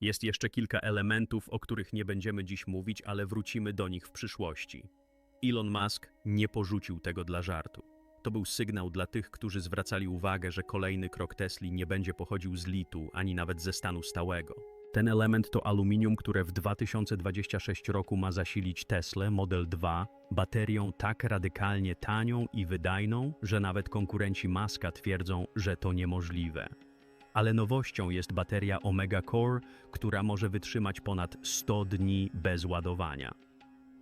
Jest jeszcze kilka elementów, o których nie będziemy dziś mówić, ale wrócimy do nich w przyszłości. Elon Musk nie porzucił tego dla żartu. To był sygnał dla tych, którzy zwracali uwagę, że kolejny krok Tesli nie będzie pochodził z litu, ani nawet ze stanu stałego. Ten element to aluminium, które w 2026 roku ma zasilić Tesla Model 2 baterią tak radykalnie tanią i wydajną, że nawet konkurenci Muska twierdzą, że to niemożliwe. Ale nowością jest bateria Omega Core, która może wytrzymać ponad 100 dni bez ładowania.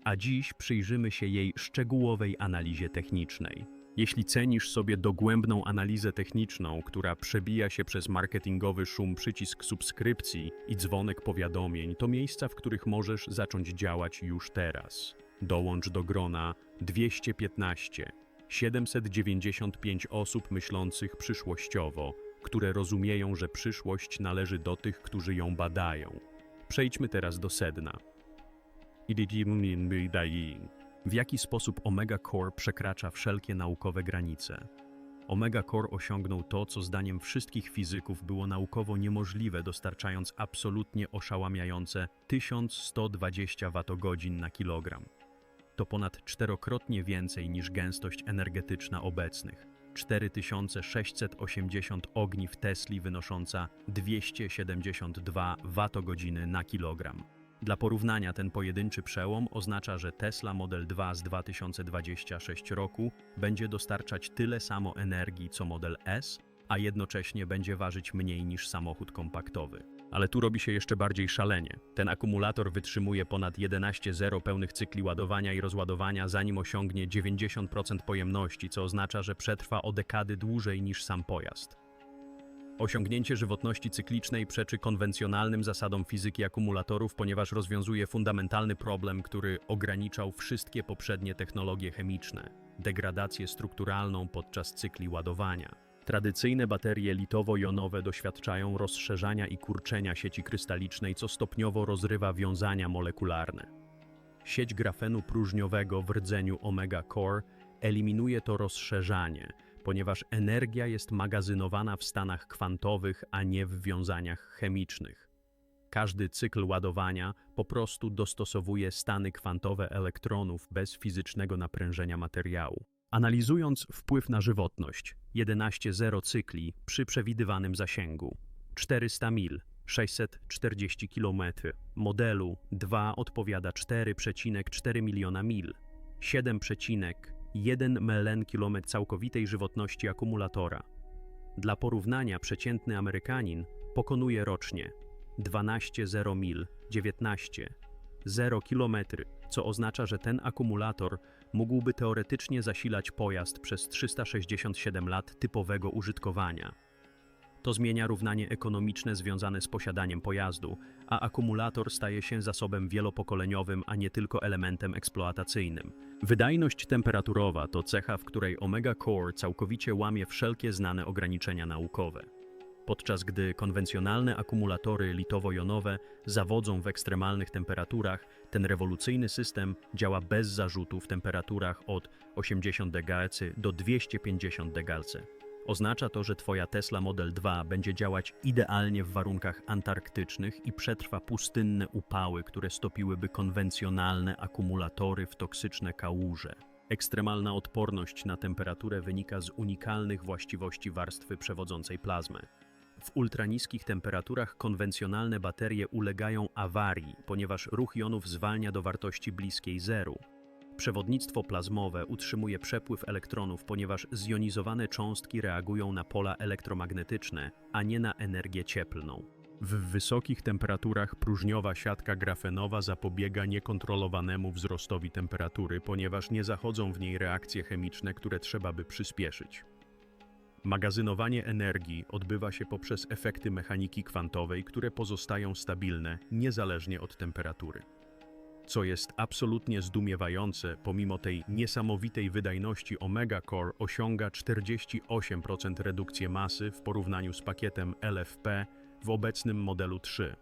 A dziś przyjrzymy się jej szczegółowej analizie technicznej. Jeśli cenisz sobie dogłębną analizę techniczną, która przebija się przez marketingowy szum przycisk subskrypcji i dzwonek powiadomień, to miejsca, w których możesz zacząć działać już teraz. Dołącz do grona 215 795 osób myślących przyszłościowo, które rozumieją, że przyszłość należy do tych, którzy ją badają. Przejdźmy teraz do sedna. W jaki sposób Omega Core przekracza wszelkie naukowe granice? Omega Core osiągnął to, co zdaniem wszystkich fizyków było naukowo niemożliwe, dostarczając absolutnie oszałamiające 1120 Wh na kilogram. To ponad czterokrotnie więcej niż gęstość energetyczna obecnych. 4680 ogniw Tesli wynosząca 272 Wh na kilogram. Dla porównania ten pojedynczy przełom oznacza, że Tesla Model 2 z 2026 roku będzie dostarczać tyle samo energii co Model S, a jednocześnie będzie ważyć mniej niż samochód kompaktowy. Ale tu robi się jeszcze bardziej szalenie. Ten akumulator wytrzymuje ponad 11,0 pełnych cykli ładowania i rozładowania, zanim osiągnie 90% pojemności, co oznacza, że przetrwa o dekady dłużej niż sam pojazd. Osiągnięcie żywotności cyklicznej przeczy konwencjonalnym zasadom fizyki akumulatorów, ponieważ rozwiązuje fundamentalny problem, który ograniczał wszystkie poprzednie technologie chemiczne degradację strukturalną podczas cykli ładowania. Tradycyjne baterie litowo-jonowe doświadczają rozszerzania i kurczenia sieci krystalicznej, co stopniowo rozrywa wiązania molekularne. Sieć grafenu próżniowego w rdzeniu Omega Core eliminuje to rozszerzanie, ponieważ energia jest magazynowana w stanach kwantowych, a nie w wiązaniach chemicznych. Każdy cykl ładowania po prostu dostosowuje stany kwantowe elektronów bez fizycznego naprężenia materiału. Analizując wpływ na żywotność 11,0 cykli przy przewidywanym zasięgu. 400 mil 640 km modelu 2 odpowiada 4,4 miliona mil. 7,1 melen km całkowitej żywotności akumulatora. Dla porównania przeciętny Amerykanin pokonuje rocznie 12,0 mil 19 0 km, co oznacza, że ten akumulator mógłby teoretycznie zasilać pojazd przez 367 lat typowego użytkowania. To zmienia równanie ekonomiczne związane z posiadaniem pojazdu, a akumulator staje się zasobem wielopokoleniowym, a nie tylko elementem eksploatacyjnym. Wydajność temperaturowa to cecha, w której Omega Core całkowicie łamie wszelkie znane ograniczenia naukowe podczas gdy konwencjonalne akumulatory litowo-jonowe zawodzą w ekstremalnych temperaturach, ten rewolucyjny system działa bez zarzutu w temperaturach od 80 degC do 250 degC. Oznacza to, że Twoja Tesla Model 2 będzie działać idealnie w warunkach antarktycznych i przetrwa pustynne upały, które stopiłyby konwencjonalne akumulatory w toksyczne kałuże. Ekstremalna odporność na temperaturę wynika z unikalnych właściwości warstwy przewodzącej plazmy. W ultraniskich temperaturach konwencjonalne baterie ulegają awarii, ponieważ ruch jonów zwalnia do wartości bliskiej zeru. Przewodnictwo plazmowe utrzymuje przepływ elektronów, ponieważ zjonizowane cząstki reagują na pola elektromagnetyczne, a nie na energię cieplną. W wysokich temperaturach próżniowa siatka grafenowa zapobiega niekontrolowanemu wzrostowi temperatury, ponieważ nie zachodzą w niej reakcje chemiczne, które trzeba by przyspieszyć. Magazynowanie energii odbywa się poprzez efekty mechaniki kwantowej, które pozostają stabilne niezależnie od temperatury. Co jest absolutnie zdumiewające, pomimo tej niesamowitej wydajności Omega Core osiąga 48% redukcję masy w porównaniu z pakietem LFP w obecnym modelu 3.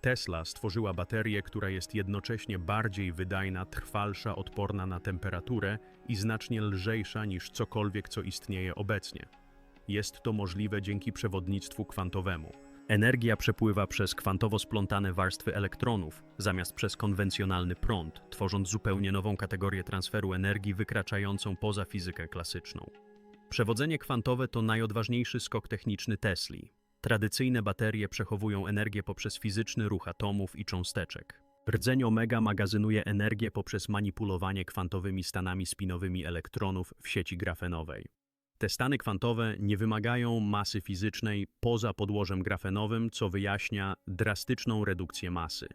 Tesla stworzyła baterię, która jest jednocześnie bardziej wydajna, trwalsza, odporna na temperaturę i znacznie lżejsza niż cokolwiek, co istnieje obecnie. Jest to możliwe dzięki przewodnictwu kwantowemu. Energia przepływa przez kwantowo splątane warstwy elektronów, zamiast przez konwencjonalny prąd, tworząc zupełnie nową kategorię transferu energii wykraczającą poza fizykę klasyczną. Przewodzenie kwantowe to najodważniejszy skok techniczny Tesli. Tradycyjne baterie przechowują energię poprzez fizyczny ruch atomów i cząsteczek. Rdzeń omega magazynuje energię poprzez manipulowanie kwantowymi stanami spinowymi elektronów w sieci grafenowej. Te stany kwantowe nie wymagają masy fizycznej poza podłożem grafenowym, co wyjaśnia drastyczną redukcję masy.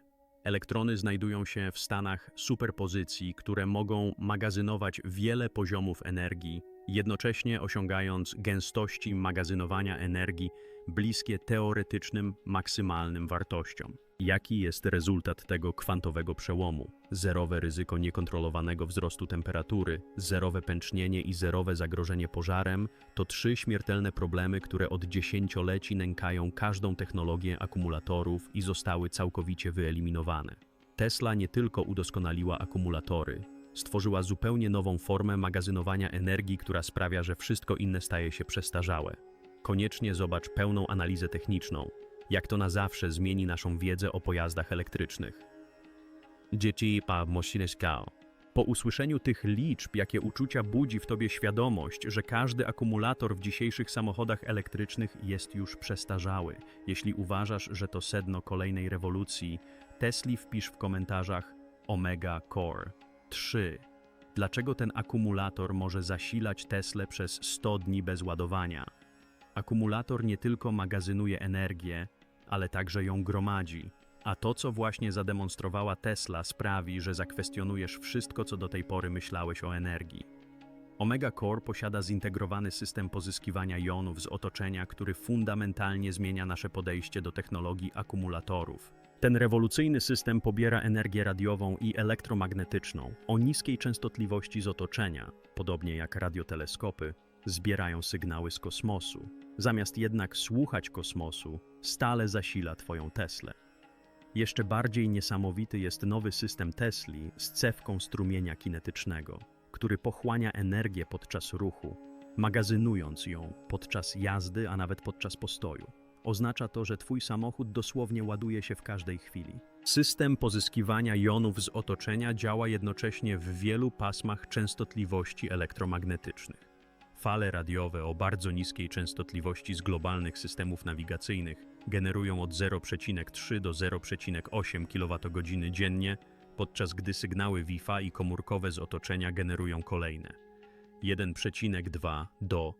Elektrony znajdują się w stanach superpozycji, które mogą magazynować wiele poziomów energii, jednocześnie osiągając gęstości magazynowania energii bliskie teoretycznym maksymalnym wartościom. Jaki jest rezultat tego kwantowego przełomu? Zerowe ryzyko niekontrolowanego wzrostu temperatury, zerowe pęcznienie i zerowe zagrożenie pożarem to trzy śmiertelne problemy, które od dziesięcioleci nękają każdą technologię akumulatorów i zostały całkowicie wyeliminowane. Tesla nie tylko udoskonaliła akumulatory, stworzyła zupełnie nową formę magazynowania energii, która sprawia, że wszystko inne staje się przestarzałe. Koniecznie zobacz pełną analizę techniczną, jak to na zawsze zmieni naszą wiedzę o pojazdach elektrycznych. Dzieci pa mosineśkao. Po usłyszeniu tych liczb, jakie uczucia budzi w tobie świadomość, że każdy akumulator w dzisiejszych samochodach elektrycznych jest już przestarzały. Jeśli uważasz, że to sedno kolejnej rewolucji, Tesli wpisz w komentarzach Omega Core 3. Dlaczego ten akumulator może zasilać Tesla przez 100 dni bez ładowania? Akumulator nie tylko magazynuje energię, ale także ją gromadzi. A to, co właśnie zademonstrowała Tesla, sprawi, że zakwestionujesz wszystko, co do tej pory myślałeś o energii. Omega Core posiada zintegrowany system pozyskiwania jonów z otoczenia, który fundamentalnie zmienia nasze podejście do technologii akumulatorów. Ten rewolucyjny system pobiera energię radiową i elektromagnetyczną o niskiej częstotliwości z otoczenia, podobnie jak radioteleskopy, zbierają sygnały z kosmosu. Zamiast jednak słuchać kosmosu, stale zasila Twoją Teslę. Jeszcze bardziej niesamowity jest nowy system Tesli z cewką strumienia kinetycznego, który pochłania energię podczas ruchu, magazynując ją podczas jazdy, a nawet podczas postoju. Oznacza to, że Twój samochód dosłownie ładuje się w każdej chwili. System pozyskiwania jonów z otoczenia działa jednocześnie w wielu pasmach częstotliwości elektromagnetycznych. Fale radiowe o bardzo niskiej częstotliwości z globalnych systemów nawigacyjnych generują od 0,3 do 0,8 kWh dziennie, podczas gdy sygnały Wi-Fi i komórkowe z otoczenia generują kolejne 1,2 do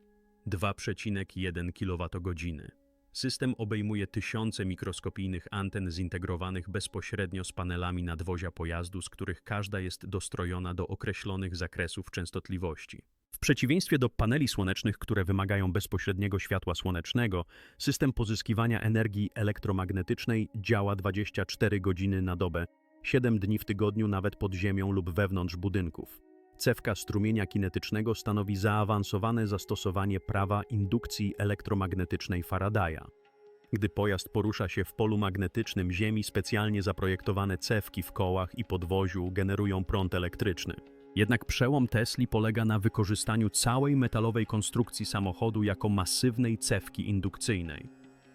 2,1 kWh. System obejmuje tysiące mikroskopijnych anten zintegrowanych bezpośrednio z panelami nadwozia pojazdu, z których każda jest dostrojona do określonych zakresów częstotliwości. W przeciwieństwie do paneli słonecznych, które wymagają bezpośredniego światła słonecznego, system pozyskiwania energii elektromagnetycznej działa 24 godziny na dobę, 7 dni w tygodniu nawet pod ziemią lub wewnątrz budynków. Cewka strumienia kinetycznego stanowi zaawansowane zastosowanie prawa indukcji elektromagnetycznej Faradaya. Gdy pojazd porusza się w polu magnetycznym Ziemi, specjalnie zaprojektowane cewki w kołach i podwoziu generują prąd elektryczny. Jednak przełom Tesli polega na wykorzystaniu całej metalowej konstrukcji samochodu jako masywnej cewki indukcyjnej.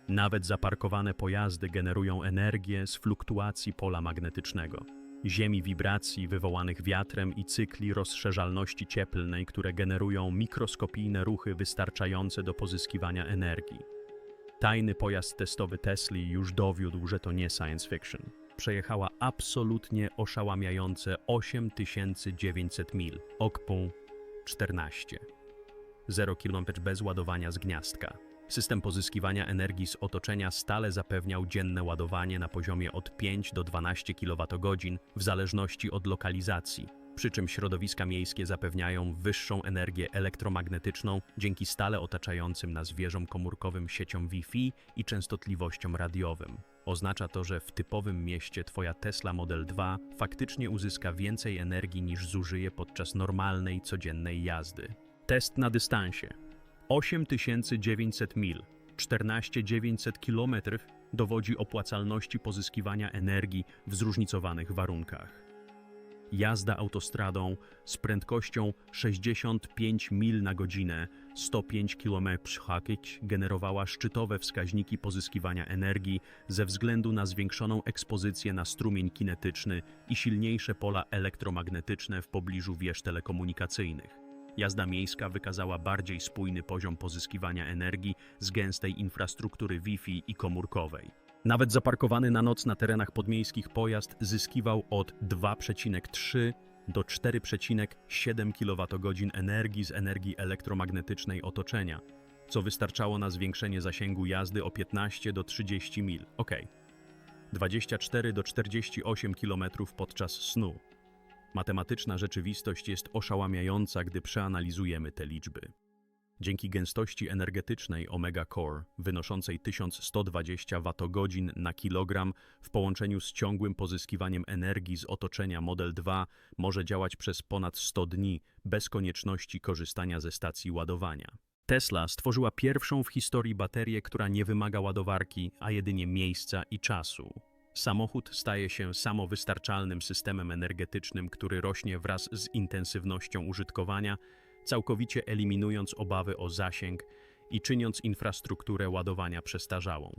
Nawet zaparkowane pojazdy generują energię z fluktuacji pola magnetycznego, ziemi wibracji wywołanych wiatrem i cykli rozszerzalności cieplnej, które generują mikroskopijne ruchy wystarczające do pozyskiwania energii. Tajny pojazd testowy Tesli już dowiódł, że to nie science fiction przejechała absolutnie oszałamiające 8900 mil, okpą 14. 0 km bez ładowania z gniazdka. System pozyskiwania energii z otoczenia stale zapewniał dzienne ładowanie na poziomie od 5 do 12 kWh w zależności od lokalizacji, przy czym środowiska miejskie zapewniają wyższą energię elektromagnetyczną dzięki stale otaczającym nas wieżom komórkowym sieciom Wi-Fi i częstotliwościom radiowym. Oznacza to, że w typowym mieście Twoja Tesla Model 2 faktycznie uzyska więcej energii niż zużyje podczas normalnej, codziennej jazdy. Test na dystansie. 8900 mil, 14900 km dowodzi opłacalności pozyskiwania energii w zróżnicowanych warunkach. Jazda autostradą z prędkością 65 mil na godzinę 105 km generowała szczytowe wskaźniki pozyskiwania energii ze względu na zwiększoną ekspozycję na strumień kinetyczny i silniejsze pola elektromagnetyczne w pobliżu wież telekomunikacyjnych. Jazda miejska wykazała bardziej spójny poziom pozyskiwania energii z gęstej infrastruktury Wi-Fi i komórkowej. Nawet zaparkowany na noc na terenach podmiejskich pojazd zyskiwał od 2,3 do 4,7 kWh energii z energii elektromagnetycznej otoczenia, co wystarczało na zwiększenie zasięgu jazdy o 15 do 30 mil. Ok. 24 do 48 km podczas snu. Matematyczna rzeczywistość jest oszałamiająca, gdy przeanalizujemy te liczby. Dzięki gęstości energetycznej Omega Core, wynoszącej 1120 Wh na kilogram, w połączeniu z ciągłym pozyskiwaniem energii z otoczenia Model 2 może działać przez ponad 100 dni bez konieczności korzystania ze stacji ładowania. Tesla stworzyła pierwszą w historii baterię, która nie wymaga ładowarki, a jedynie miejsca i czasu. Samochód staje się samowystarczalnym systemem energetycznym, który rośnie wraz z intensywnością użytkowania, całkowicie eliminując obawy o zasięg i czyniąc infrastrukturę ładowania przestarzałą.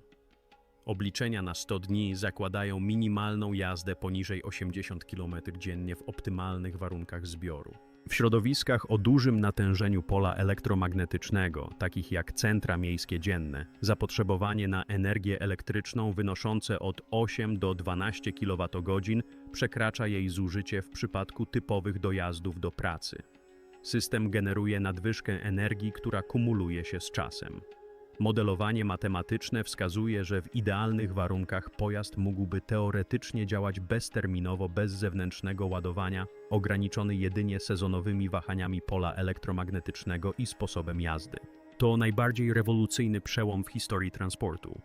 Obliczenia na 100 dni zakładają minimalną jazdę poniżej 80 km dziennie w optymalnych warunkach zbioru. W środowiskach o dużym natężeniu pola elektromagnetycznego, takich jak centra miejskie dzienne, zapotrzebowanie na energię elektryczną wynoszące od 8 do 12 kWh przekracza jej zużycie w przypadku typowych dojazdów do pracy. System generuje nadwyżkę energii, która kumuluje się z czasem. Modelowanie matematyczne wskazuje, że w idealnych warunkach pojazd mógłby teoretycznie działać bezterminowo bez zewnętrznego ładowania, ograniczony jedynie sezonowymi wahaniami pola elektromagnetycznego i sposobem jazdy. To najbardziej rewolucyjny przełom w historii transportu.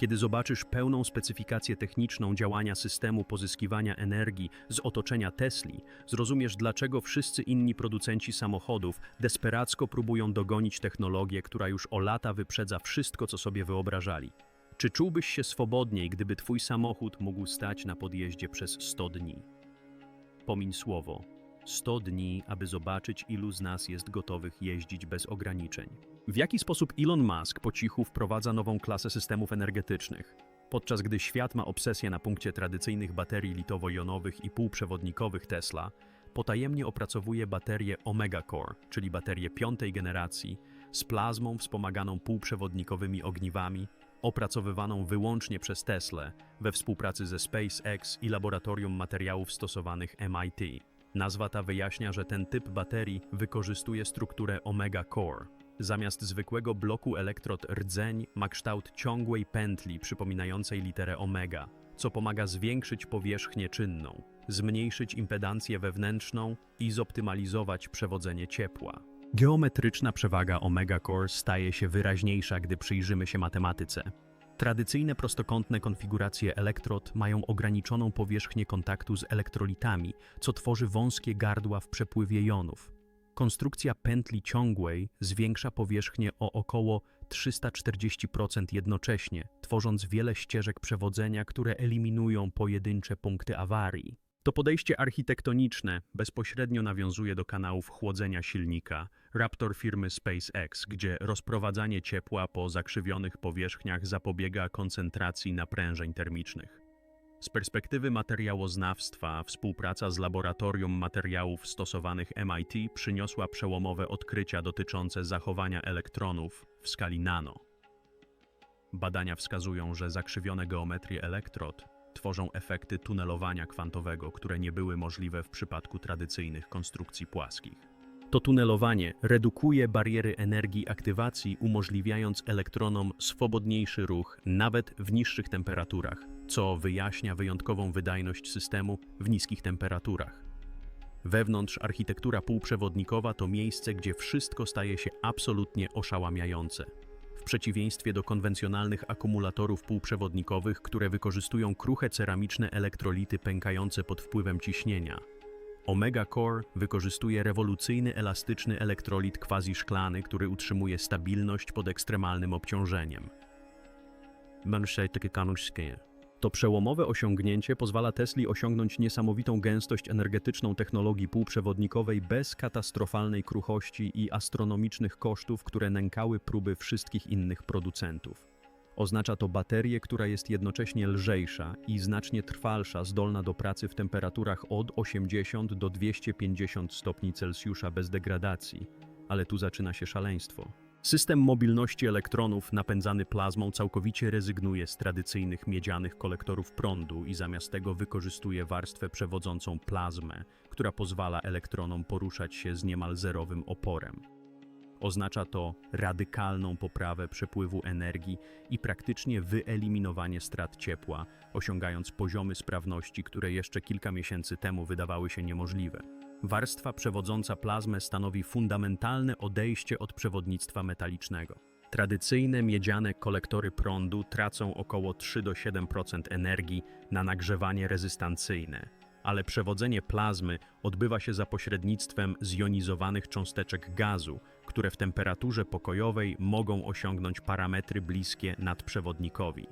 Kiedy zobaczysz pełną specyfikację techniczną działania systemu pozyskiwania energii z otoczenia Tesli, zrozumiesz, dlaczego wszyscy inni producenci samochodów desperacko próbują dogonić technologię, która już o lata wyprzedza wszystko, co sobie wyobrażali. Czy czułbyś się swobodniej, gdyby twój samochód mógł stać na podjeździe przez 100 dni? Pomiń słowo. 100 dni, aby zobaczyć, ilu z nas jest gotowych jeździć bez ograniczeń. W jaki sposób Elon Musk po cichu wprowadza nową klasę systemów energetycznych? Podczas gdy świat ma obsesję na punkcie tradycyjnych baterii litowo-jonowych i półprzewodnikowych Tesla, potajemnie opracowuje baterię Omega Core, czyli baterię piątej generacji, z plazmą wspomaganą półprzewodnikowymi ogniwami, opracowywaną wyłącznie przez Tesla we współpracy ze SpaceX i Laboratorium Materiałów Stosowanych MIT. Nazwa ta wyjaśnia, że ten typ baterii wykorzystuje strukturę Omega Core. Zamiast zwykłego bloku elektrod rdzeń ma kształt ciągłej pętli przypominającej literę omega, co pomaga zwiększyć powierzchnię czynną, zmniejszyć impedancję wewnętrzną i zoptymalizować przewodzenie ciepła. Geometryczna przewaga Omega Core staje się wyraźniejsza, gdy przyjrzymy się matematyce. Tradycyjne prostokątne konfiguracje elektrod mają ograniczoną powierzchnię kontaktu z elektrolitami, co tworzy wąskie gardła w przepływie jonów. Konstrukcja pętli ciągłej zwiększa powierzchnię o około 340% jednocześnie, tworząc wiele ścieżek przewodzenia, które eliminują pojedyncze punkty awarii. To podejście architektoniczne bezpośrednio nawiązuje do kanałów chłodzenia silnika Raptor firmy SpaceX, gdzie rozprowadzanie ciepła po zakrzywionych powierzchniach zapobiega koncentracji naprężeń termicznych. Z perspektywy materiałoznawstwa, współpraca z Laboratorium Materiałów Stosowanych MIT przyniosła przełomowe odkrycia dotyczące zachowania elektronów w skali nano. Badania wskazują, że zakrzywione geometrie elektrod tworzą efekty tunelowania kwantowego, które nie były możliwe w przypadku tradycyjnych konstrukcji płaskich. To tunelowanie redukuje bariery energii aktywacji, umożliwiając elektronom swobodniejszy ruch nawet w niższych temperaturach, co wyjaśnia wyjątkową wydajność systemu w niskich temperaturach. Wewnątrz architektura półprzewodnikowa to miejsce, gdzie wszystko staje się absolutnie oszałamiające. W przeciwieństwie do konwencjonalnych akumulatorów półprzewodnikowych, które wykorzystują kruche ceramiczne elektrolity pękające pod wpływem ciśnienia, Omega Core wykorzystuje rewolucyjny elastyczny elektrolit quasi-szklany, który utrzymuje stabilność pod ekstremalnym obciążeniem. To przełomowe osiągnięcie pozwala Tesli osiągnąć niesamowitą gęstość energetyczną technologii półprzewodnikowej bez katastrofalnej kruchości i astronomicznych kosztów, które nękały próby wszystkich innych producentów. Oznacza to baterię, która jest jednocześnie lżejsza i znacznie trwalsza, zdolna do pracy w temperaturach od 80 do 250 stopni Celsjusza bez degradacji. Ale tu zaczyna się szaleństwo. System mobilności elektronów napędzany plazmą całkowicie rezygnuje z tradycyjnych miedzianych kolektorów prądu i zamiast tego wykorzystuje warstwę przewodzącą plazmę, która pozwala elektronom poruszać się z niemal zerowym oporem. Oznacza to radykalną poprawę przepływu energii i praktycznie wyeliminowanie strat ciepła, osiągając poziomy sprawności, które jeszcze kilka miesięcy temu wydawały się niemożliwe. Warstwa przewodząca plazmę stanowi fundamentalne odejście od przewodnictwa metalicznego. Tradycyjne miedziane kolektory prądu tracą około 3-7% energii na nagrzewanie rezystancyjne, ale przewodzenie plazmy odbywa się za pośrednictwem zjonizowanych cząsteczek gazu, które w temperaturze pokojowej mogą osiągnąć parametry bliskie nadprzewodnikowi.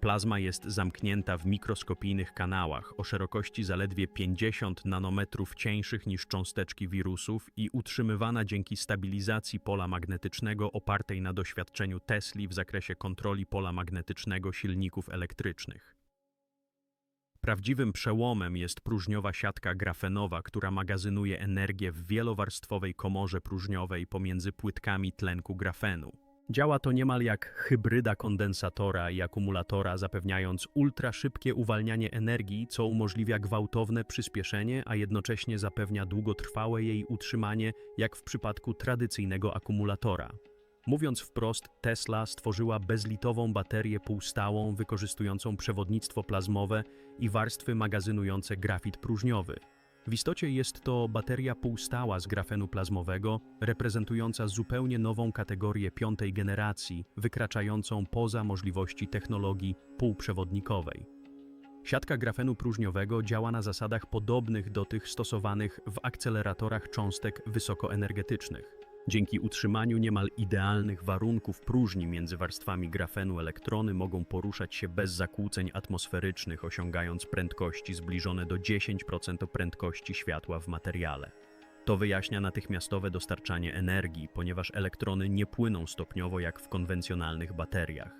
Plazma jest zamknięta w mikroskopijnych kanałach o szerokości zaledwie 50 nanometrów cieńszych niż cząsteczki wirusów i utrzymywana dzięki stabilizacji pola magnetycznego opartej na doświadczeniu Tesli w zakresie kontroli pola magnetycznego silników elektrycznych. Prawdziwym przełomem jest próżniowa siatka grafenowa, która magazynuje energię w wielowarstwowej komorze próżniowej pomiędzy płytkami tlenku grafenu. Działa to niemal jak hybryda kondensatora i akumulatora, zapewniając ultraszybkie uwalnianie energii, co umożliwia gwałtowne przyspieszenie, a jednocześnie zapewnia długotrwałe jej utrzymanie, jak w przypadku tradycyjnego akumulatora. Mówiąc wprost, Tesla stworzyła bezlitową baterię półstałą wykorzystującą przewodnictwo plazmowe i warstwy magazynujące grafit próżniowy. W istocie jest to bateria półstała z grafenu plazmowego, reprezentująca zupełnie nową kategorię piątej generacji, wykraczającą poza możliwości technologii półprzewodnikowej. Siatka grafenu próżniowego działa na zasadach podobnych do tych stosowanych w akceleratorach cząstek wysokoenergetycznych. Dzięki utrzymaniu niemal idealnych warunków próżni między warstwami grafenu elektrony mogą poruszać się bez zakłóceń atmosferycznych, osiągając prędkości zbliżone do 10% prędkości światła w materiale. To wyjaśnia natychmiastowe dostarczanie energii, ponieważ elektrony nie płyną stopniowo jak w konwencjonalnych bateriach.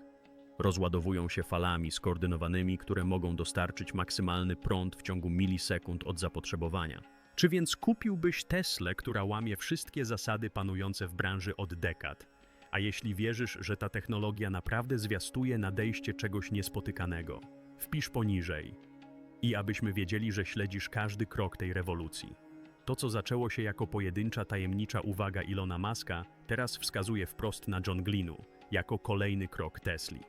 Rozładowują się falami skoordynowanymi, które mogą dostarczyć maksymalny prąd w ciągu milisekund od zapotrzebowania. Czy więc kupiłbyś Teslę, która łamie wszystkie zasady panujące w branży od dekad? A jeśli wierzysz, że ta technologia naprawdę zwiastuje nadejście czegoś niespotykanego, wpisz poniżej. I abyśmy wiedzieli, że śledzisz każdy krok tej rewolucji. To, co zaczęło się jako pojedyncza tajemnicza uwaga Ilona Maska, teraz wskazuje wprost na John Glinu, jako kolejny krok Tesli.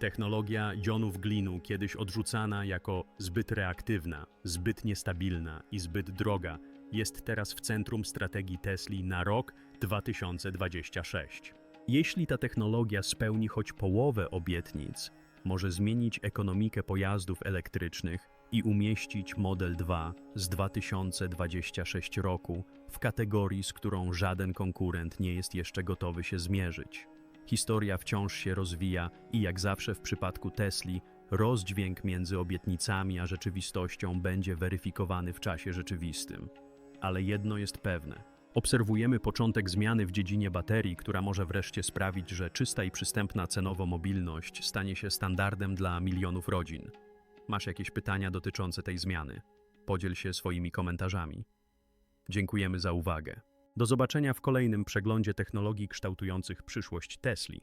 Technologia jonów glinu, kiedyś odrzucana jako zbyt reaktywna, zbyt niestabilna i zbyt droga, jest teraz w centrum strategii Tesli na rok 2026. Jeśli ta technologia spełni choć połowę obietnic, może zmienić ekonomikę pojazdów elektrycznych i umieścić Model 2 z 2026 roku w kategorii, z którą żaden konkurent nie jest jeszcze gotowy się zmierzyć. Historia wciąż się rozwija i jak zawsze w przypadku Tesli, rozdźwięk między obietnicami a rzeczywistością będzie weryfikowany w czasie rzeczywistym. Ale jedno jest pewne. Obserwujemy początek zmiany w dziedzinie baterii, która może wreszcie sprawić, że czysta i przystępna cenowo mobilność stanie się standardem dla milionów rodzin. Masz jakieś pytania dotyczące tej zmiany? Podziel się swoimi komentarzami. Dziękujemy za uwagę. Do zobaczenia w kolejnym przeglądzie technologii kształtujących przyszłość Tesli.